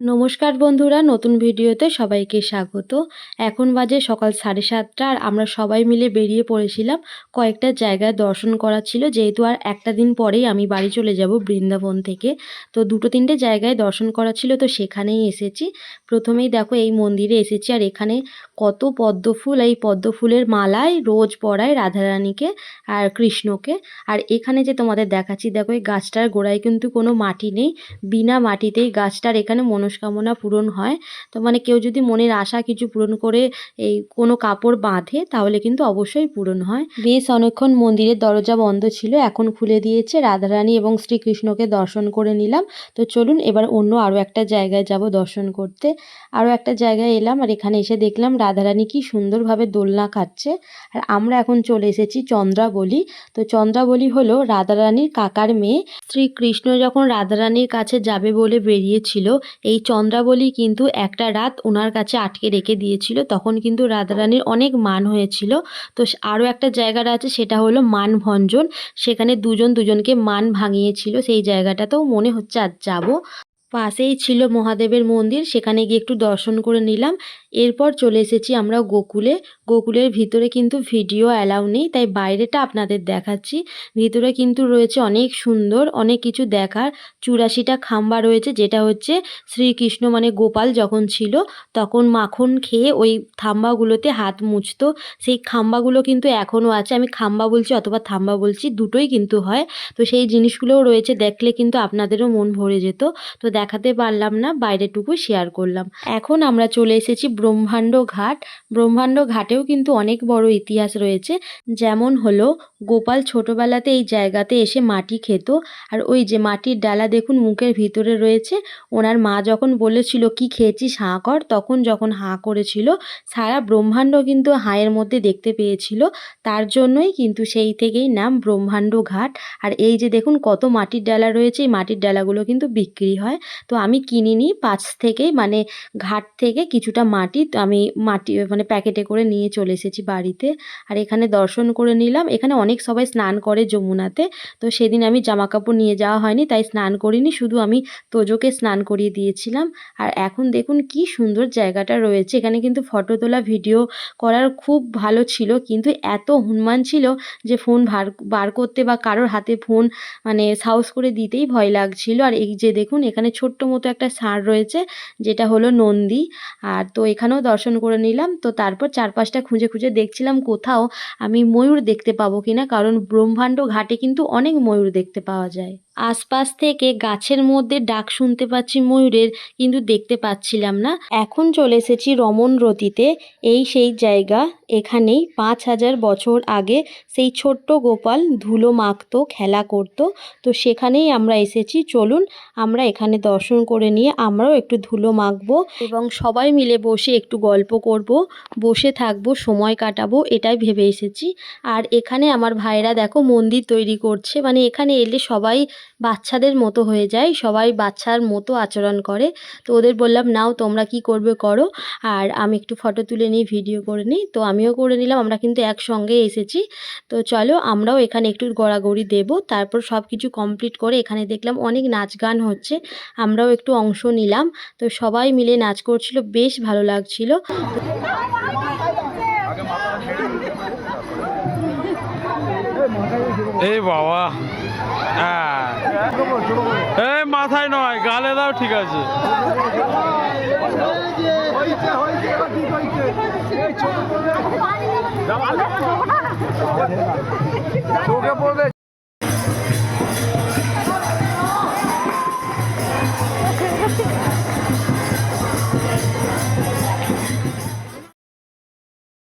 নমস্কার বন্ধুরা, নতুন ভিডিওতে সবাইকে স্বাগত। এখন বাজে সকাল সাড়ে সাতটা আর আমরা সবাই মিলে বেরিয়ে পড়েছিলাম। কয়েকটা জায়গায় দর্শন করা ছিল, যেহেতু আর একটা দিন পরেই আমি বাড়ি চলে যাব বৃন্দাবন থেকে। তো দুটো তিনটে জায়গায় দর্শন করা ছিল, তো সেখানেই এসেছি। প্রথমেই দেখো এই মন্দিরে এসেছি আর এখানে কত পদ্ম ফুল, এই পদ্ম ফুলের মালায় রোজ পরায় রাধারানীকে আর কৃষ্ণকে। আর এখানে যে তোমাদের দেখাচ্ছি, দেখো এই গাছটার গোড়ায় কিন্তু কোনো মাটি নেই। বিনা মাটিতেই গাছটার এখানে মনস্কামনা পূরণ হয়। তো মানে কেউ যদি মনের আশা কিছু পূরণ করে, এই কোনো কাপড় বাঁধে, তাহলে কিন্তু অবশ্যই পূরণ হয়। বেশ অনেকক্ষণ মন্দিরের দরজা বন্ধ ছিল, এখন খুলে দিয়েছে রাধারানী এবং শ্রীকৃষ্ণকে দর্শন করে নিলাম। তো চলুন এবার অন্য আরও একটা জায়গায় যাব দর্শন করতে। আরও একটা জায়গায় এলাম আর এখানে এসে দেখলাম রাধারানী কি সুন্দরভাবে দোলনা খাচ্ছে। আর আমরা এখন চলে এসেছি চন্দ্রাবলী। তো চন্দ্রাবলী হলো রাধারানীর কাকার মেয়ে। শ্রীকৃষ্ণ যখন রাধারানীর কাছে যাবে বলে বেরিয়েছিল, এই চন্দ্রাবলী কিন্তু একটা রাত ওনার কাছে আটকে রেখে দিয়েছিল। তখন কিন্তু রাধারানীর অনেক মান হয়েছিল। তো আরও একটা জায়গাটা আছে সেটা হলো মান ভঞ্জন সেখানে দুজন দুজনকে মান ভাঙিয়েছিল। সেই জায়গাটাতেও মনে হচ্ছে আজ যাব। পাশেই ছিল মহাদেবের মন্দির, সেখানে গিয়ে একটু দর্শন করে নিলাম। এরপর চলে এসেছি আমরা গোকুলে। গোকুলের ভিতরে কিন্তু ভিডিও অ্যালাউ নেই, তাই বাইরেটা আপনাদের দেখাচ্ছি। ভিতরে কিন্তু রয়েছে অনেক সুন্দর, অনেক কিছু দেখার। চুরাশিটা খাম্বা রয়েছে, যেটা হচ্ছে শ্রীকৃষ্ণ মানে গোপাল যখন ছিল, তখন মাখন খেয়ে ওই থাম্বাগুলোতে হাত মুছতো। সেই খাম্বাগুলো কিন্তু এখনও আছে। আমি খাম্বা বলছি অথবা থাম্বা বলছি, দুটোই কিন্তু হয়। তো সেই জিনিসগুলোও রয়েছে, দেখলে কিন্তু আপনাদেরও মন ভরে যেত। তো দেখাতে পারলাম না, বাইরেটুকু শেয়ার করলাম। এখন আমরা চলে এসেছি ব্রহ্মাণ্ড ঘাট। ব্রহ্মাণ্ড ঘাটেও কিন্তু অনেক বড় ইতিহাস রয়েছে। যেমন হলো, গোপাল ছোটোবেলাতে এই জায়গাতে এসে মাটি খেত। আর ওই যে মাটির ডালা দেখুন মুখের ভিতরে রয়েছে। ওনার মা যখন বলেছিল, কি খেয়েছিস হাঁ কর? তখন যখন হাঁ করেছিল, সারা ব্রহ্মাণ্ড কিন্তু হাঁয়ের মধ্যে দেখতে পেয়েছিল। তার জন্যই কিন্তু সেই থেকেই নাম ব্রহ্মাণ্ড ঘাট। আর এই যে দেখুন কত মাটির ডালা রয়েছে, এই মাটির ডালাগুলো কিন্তু বিক্রি হয়। তো আমি কিনিনি পাঁচ থেকেই মানে ঘাট থেকে কিছুটা মাটি আমি মাটি মানে প্যাকেটে করে নিয়ে চলে এসেছি বাড়িতে। আর এখানে দর্শন করে নিলাম। এখানে অনেক সবাই স্নান করে যমুনাতে। তো সেদিন আমি জামা কাপড় নিয়ে যাওয়া হয়নি, তাই স্নান করিনি, শুধু আমি তোজোকে স্নান করিয়ে দিয়েছিলাম। আর এখন দেখুন কি সুন্দর জায়গাটা রয়েছে। এখানে কিন্তু ফটো তোলা, ভিডিও করার খুব ভালো ছিল, কিন্তু এত হনুমান ছিল যে ফোন ভার, বার করতে বা কারোর হাতে ফোন মানে সাহস করে দিতেই ভয় লাগছিল। আর এই যে দেখুন, এখানে ছোট্ট মতো একটা সার রয়েছে, যেটা হলো নন্দী। আর তো এখানেও দর্শন করে নিলাম, তো তারপর চারপাশটা খুঁজে খুঁজে দেখছিলাম কোথাও আমি ময়ূর দেখতে পাবো কিনা, কারণ ব্রহ্মাণ্ড ঘাটে কিন্তু অনেক ময়ূর দেখতে পাওয়া যায়। আশপাশ থেকে গাছের মধ্যে ডাক শুনতে পাচ্ছি ময়ূরের, কিন্তু দেখতে পাচ্ছিলাম না। এখন চলে এসেছি রমন রতিতে। এই সেই জায়গা, এখানেই পাঁচ হাজার বছর আগে সেই ছোট্ট গোপাল ধুলো মাখতো, খেলা করতো। তো সেখানেই আমরা এসেছি। চলুন, আমরা এখানে দর্শন করে নিয়ে আমরাও একটু ধুলো মাখবো এবং সবাই মিলে বসে একটু গল্প করব। বসে থাকব, সময় কাটাবো, এটাই ভেবে এসেছি। আর এখানে আমার ভাইরা দেখো মন্দির তৈরি করছে। মানে এখানে এলে সবাই বাচ্চাদের মতো হয়ে যায়। সবাই বাচ্চার মতো আচরণ করে। তো ওদের বললাম, নাও, তোমরা কি করবে করো। আর আমি একটু ফটো তুলে নিই ভিডিও করে নিই। তো আমিও করে নিলাম, আমরা কিন্তু একসঙ্গে এসেছি। তো চলো, আমরাও এখানে একটু গড়াগড়ি দেব। তারপর সব কিছু কমপ্লিট করে এখানে দেখলাম অনেক নাচ গান হচ্ছে। আমরাও একটু অংশ নিলাম। তো সবাই মিলে নাচ করছিল, বেশ ভালো লাগছিল। এই বাবা। হ্যাঁ। এই মাথায় নয় গালে দাও ঠিক আছে। চোখে পড়বে।